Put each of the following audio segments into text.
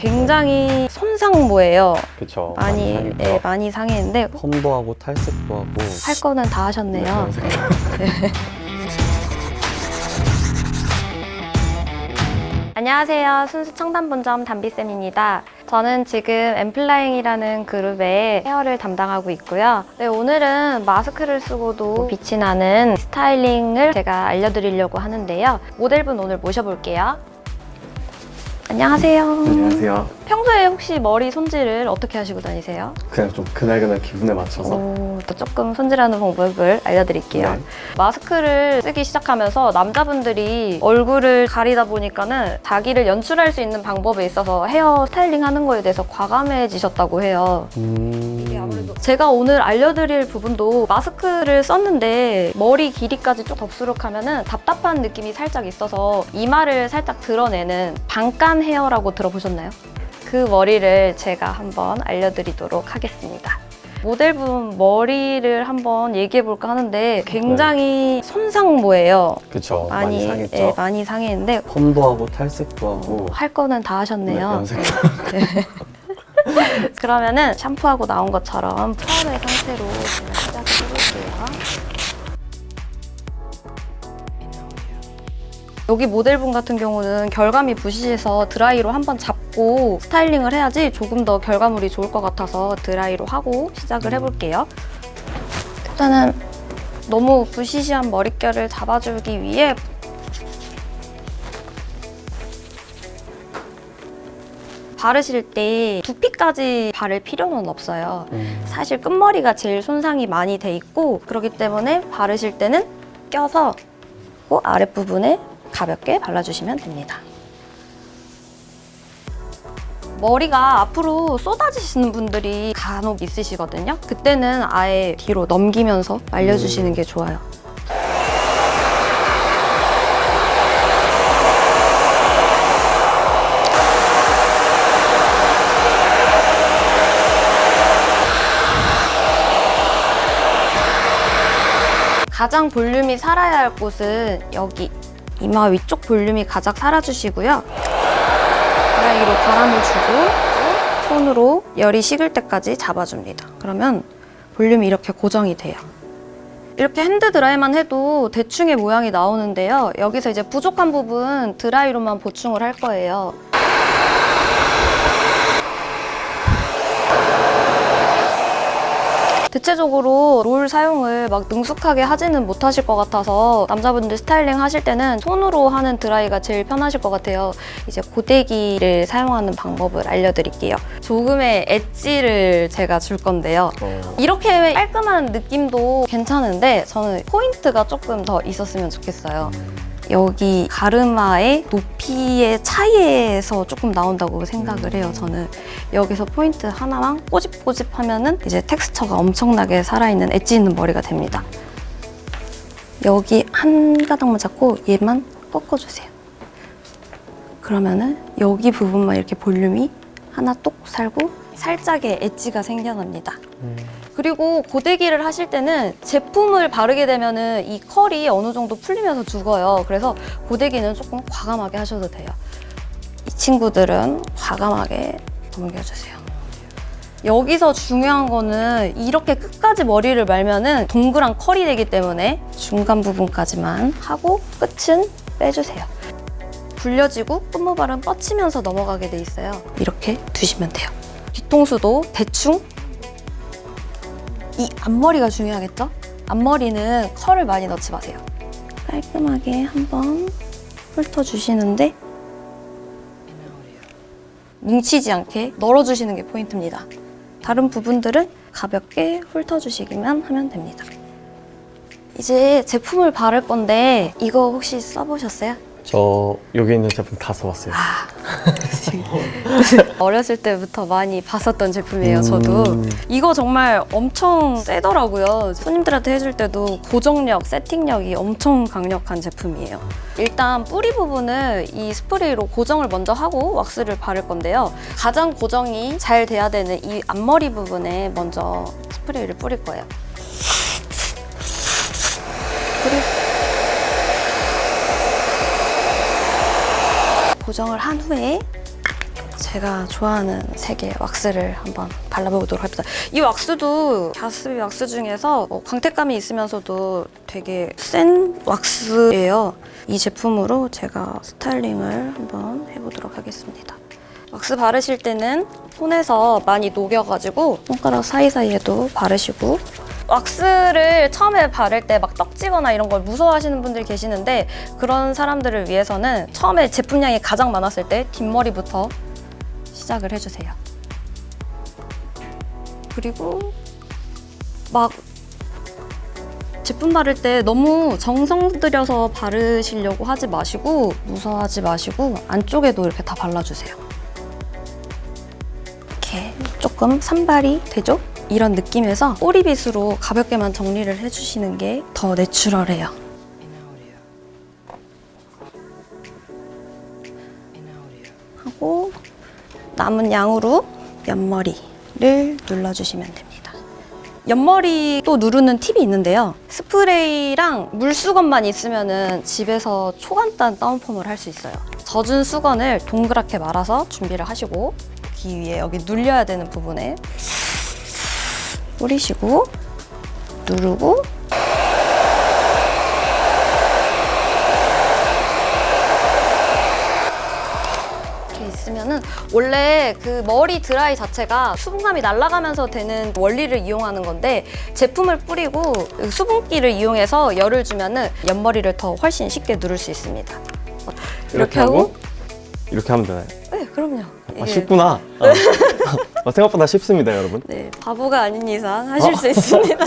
굉장히 손상모예요. 그쵸. 많이 상했죠. 예, 많이 상했는데 펌도 하고 탈색도 하고. 할 거는 다 하셨네요. 네, 안녕하세요. 순수 청담본점 담비쌤입니다. 저는 지금 엠플라잉이라는 그룹의 헤어를 담당하고 있고요. 네, 오늘은 마스크를 쓰고도 빛이 나는 스타일링을 제가 알려드리려고 하는데요. 모델분 오늘 모셔볼게요. 안녕하세요. 안녕하세요. 평소에 혹시 머리 손질을 어떻게 하시고 다니세요? 그냥 좀 그날그날 기분에 맞춰서 오, 또 조금 손질하는 방법을 알려드릴게요. 네. 마스크를 쓰기 시작하면서 남자분들이 얼굴을 가리다 보니까는 자기를 연출할 수 있는 방법에 있어서 헤어 스타일링 하는 거에 대해서 과감해지셨다고 해요. 음. 제가 오늘 알려드릴 부분도 마스크를 썼는데 머리 길이까지 쭉 덥수룩하면은 답답한 느낌이 살짝 있어서 이마를 살짝 드러내는 반깐 헤어라고 들어보셨나요? 그 머리를 제가 한번 알려드리도록 하겠습니다. 모델분 머리를 한번 얘기해 볼까 하는데 굉장히 손상모예요. 그쵸. 많이 많이, 상했죠. 예, 많이 상했는데 펌도 하고 탈색도 하고 할 거는 다 하셨네요. 연색 그러면은 샴푸하고 나온 것처럼 푸어의 상태로 제가 시작을 해볼게요. 여기 모델분 같은 경우는 결감이 부시해서 드라이로 한번 잡고 스타일링을 해야지 조금 더 결과물이 좋을 것 같아서 드라이로 하고 시작을 해볼게요. 일단은 너무 부시시한 머릿결을 잡아주기 위해 바르실 때 두피까지 바를 필요는 없어요. 음. 사실 끝머리가 제일 손상이 많이 돼 있고 그렇기 때문에 바르실 때는 껴서 그 아랫부분에 가볍게 발라주시면 됩니다. 머리가 앞으로 쏟아지시는 분들이 간혹 있으시거든요. 그때는 아예 뒤로 넘기면서 말려주시는 게 좋아요. 가장 볼륨이 살아야 할 곳은 여기 이마 위쪽 볼륨이 가장 살아주시고요. 드라이기로 바람을 주고 손으로 열이 식을 때까지 잡아줍니다. 그러면 볼륨이 이렇게 고정이 돼요. 이렇게 핸드 드라이만 해도 대충의 모양이 나오는데요. 여기서 이제 부족한 부분 드라이로만 보충을 할 거예요. 대체적으로 롤 사용을 막 능숙하게 하지는 못하실 것 같아서 남자분들 스타일링 하실 때는 손으로 하는 드라이가 제일 편하실 것 같아요. 이제 고데기를 사용하는 방법을 알려드릴게요. 조금의 엣지를 제가 줄 건데요. 어. 이렇게 깔끔한 느낌도 괜찮은데 저는 포인트가 조금 더 있었으면 좋겠어요. 여기 가르마의 높이의 차이에서 조금 나온다고 생각을 해요. 저는 여기서 포인트 하나만 꼬집꼬집 하면은 이제 텍스처가 엄청나게 살아있는 엣지 있는 머리가 됩니다. 여기 한 가닥만 잡고 얘만 꺾어주세요. 그러면은 여기 부분만 이렇게 볼륨이 하나 똑 살고 살짝의 엣지가 생겨납니다. 음. 그리고 고데기를 하실 때는 제품을 바르게 되면은 이 컬이 어느 정도 풀리면서 죽어요. 그래서 고데기는 조금 과감하게 하셔도 돼요. 이 친구들은 과감하게 넘겨주세요. 여기서 중요한 거는 이렇게 끝까지 머리를 말면은 동그란 컬이 되기 때문에 중간 부분까지만 하고 끝은 빼주세요. 불려지고 끝모발은 뻗치면서 넘어가게 돼 있어요. 이렇게 두시면 돼요. 뒤통수도 대충 이 앞머리가 중요하겠죠? 앞머리는 컬을 많이 넣지 마세요. 깔끔하게 한번 훑어주시는데 뭉치지 않게 널어주시는 게 포인트입니다. 다른 부분들은 가볍게 훑어주시기만 하면 됩니다. 이제 제품을 바를 건데 이거 혹시 써보셨어요? 저 여기 있는 제품 다 써봤어요. 아, 어렸을 때부터 많이 봤었던 제품이에요, 저도. 음. 이거 정말 엄청 세더라고요. 손님들한테 해줄 때도 고정력, 세팅력이 엄청 강력한 제품이에요. 일단 뿌리 부분을 이 스프레이로 고정을 먼저 하고 왁스를 바를 건데요. 가장 고정이 잘 돼야 되는 이 앞머리 부분에 먼저 스프레이를 뿌릴 거예요. 고정을 한 후에 제가 좋아하는 색의 왁스를 한번 발라보도록 합니다. 이 왁스도 가스비 왁스 중에서 어, 광택감이 있으면서도 되게 센 왁스예요. 이 제품으로 제가 스타일링을 한번 해보도록 하겠습니다. 왁스 바르실 때는 손에서 많이 녹여가지고 손가락 사이사이에도 바르시고 왁스를 처음에 바를 때 막 떡지거나 이런 걸 무서워하시는 분들 계시는데 그런 사람들을 위해서는 처음에 제품량이 가장 많았을 때 뒷머리부터 시작을 해주세요. 그리고 막 제품 바를 때 너무 정성 들여서 바르시려고 하지 마시고 무서워하지 마시고 안쪽에도 이렇게 다 발라주세요. 이렇게 조금 산발이 되죠? 이런 느낌에서 꼬리빗으로 가볍게만 정리를 해주시는 게 더 내추럴해요. 하고 남은 양으로 옆머리를 눌러주시면 됩니다. 옆머리 또 누르는 팁이 있는데요. 스프레이랑 물수건만 있으면은 집에서 초간단 다운펌을 할 수 있어요. 젖은 수건을 동그랗게 말아서 준비를 하시고 귀 위에 여기 눌려야 되는 부분에 뿌리시고 누르고 이렇게 있으면은 원래 그 머리 드라이 자체가 수분감이 날아가면서 되는 원리를 이용하는 건데 제품을 뿌리고 수분기를 이용해서 열을 주면은 옆머리를 더 훨씬 쉽게 누를 수 있습니다. 이렇게 하고 이렇게 하면 되나요? 네, 그럼요. 아, 이게 쉽구나. 아. 어, 생각보다 쉽습니다, 여러분. 네, 바보가 아닌 이상 하실 수 있습니다.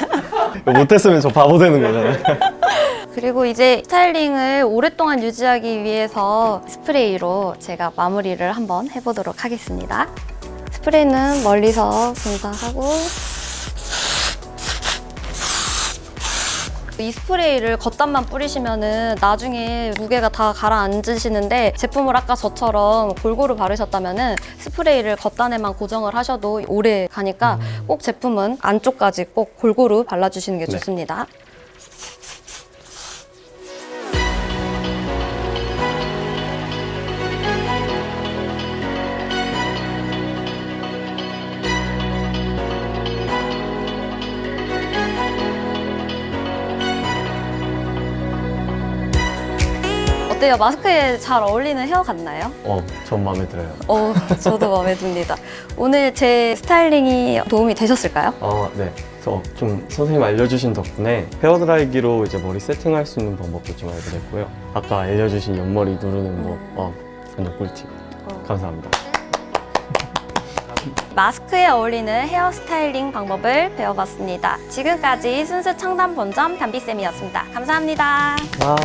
이거 못했으면 저 바보 되는 거잖아요. 그리고 이제 스타일링을 오랫동안 유지하기 위해서 스프레이로 제가 마무리를 한번 해보도록 하겠습니다. 스프레이는 멀리서 분사하고 이 스프레이를 겉단만 뿌리시면은 나중에 무게가 다 가라앉으시는데 제품을 아까 저처럼 골고루 바르셨다면은 스프레이를 겉단에만 고정을 하셔도 오래 가니까 꼭 제품은 안쪽까지 꼭 골고루 발라주시는 게 네. 좋습니다. 어때요? 마스크에 잘 어울리는 헤어 같나요? 어, 전 마음에 들어요. 어, 저도 마음에 듭니다. 오늘 제 스타일링이 도움이 되셨을까요? 어, 네. 저좀 선생님 알려주신 덕분에 헤어드라이기로 이제 머리 세팅할 수 있는 방법도 좀 알게 됐고요. 아까 알려주신 옆머리 누르는 거, 어, 완전 꿀팁. 감사합니다. 마스크에 어울리는 헤어 스타일링 방법을 배워봤습니다. 지금까지 순수 청담 본점 담비쌤이었습니다. 감사합니다. 와.